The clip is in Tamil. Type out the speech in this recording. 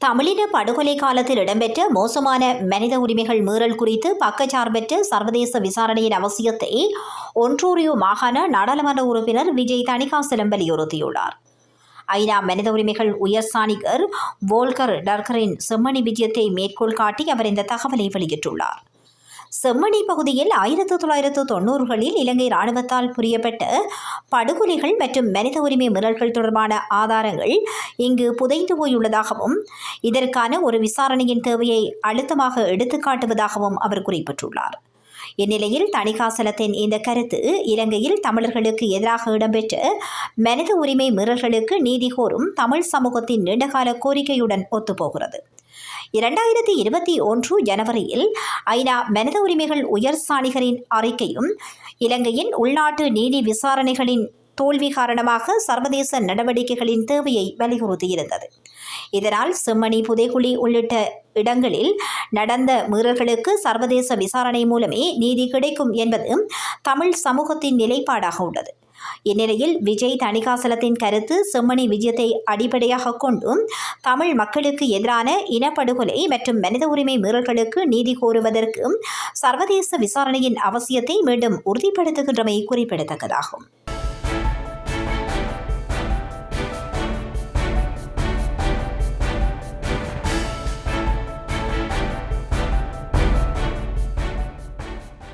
தமிழின படுகொலை காலத்தில் இடம்பெற்ற மோசமான மனித உரிமைகள் மீறல் குறித்து பக்கச்சார்பற்ற சர்வதேச விசாரணையின் அவசியத்தை ஒன்ரோரியோ மாகாண நாடாளுமன்ற உறுப்பினர் விஜய் தணிகாசலம் வலியுறுத்தியுள்ளார் ஐநா மனித உரிமைகள் உயர் சாணிகர் வோல்கர் டர்கரின் செம்மணி விஜயத்தை மேற்கோள் காட்டி அவர் இந்த தகவலை வெளியிட்டுள்ளார். செம்மணி பகுதியில் ஆயிரத்து தொள்ளாயிரத்து தொண்ணூறுகளில் இலங்கை இராணுவத்தால் புரியப்பட்ட படுகொலைகள் மற்றும் மனித உரிமை மீறல்கள் தொடர்பான ஆதாரங்கள் இங்கு புதைந்து போயுள்ளதாகவும் இதற்கான ஒரு விசாரணையின் தேவையை அழுத்தமாக எடுத்துக்காட்டுவதாகவும் அவர் குறிப்பிட்டுள்ளார். இந்நிலையில் தணிகாசலத்தின் இந்த கருத்து இலங்கையில் தமிழர்களுக்கு எதிராக இடம்பெற்ற மனித உரிமை மீறல்களுக்கு நீதி கோரும் தமிழ் சமூகத்தின் நீண்டகால கோரிக்கையுடன் ஒத்துப்போகிறது. இரண்டாயிரத்தி இருபத்தி ஒன்று ஜனவரியில் ஐநா மனித உரிமைகள் உயர் சாணிகரின் அறிக்கையும் இலங்கையின் உள்நாட்டு நீதி விசாரணைகளின் தோல்வி காரணமாக சர்வதேச நடவடிக்கைகளின் தேவையை வலியுறுத்தியிருந்தது. இதனால் செம்மணி புதைகுழி உள்ளிட்ட இடங்களில் நடந்த மீறல்களுக்கு சர்வதேச விசாரணை மூலமே நீதி கிடைக்கும் என்பது தமிழ் சமூகத்தின் நிலைப்பாடாக உள்ளது. இந்நிலையில் விஜய் தணிகாசலத்தின் கருத்து செம்மணி விஜயத்தை அடிப்படையாக கொண்டும் தமிழ் மக்களுக்கு எதிரான இனப்படுகொலை மற்றும் மனித உரிமை மீறல்களுக்கு நீதி கோருவதற்கு சர்வதேச விசாரணையின் அவசியத்தை மீண்டும் உறுதிப்படுத்துகின்றமை குறிப்பிடத்தக்கதாகும்.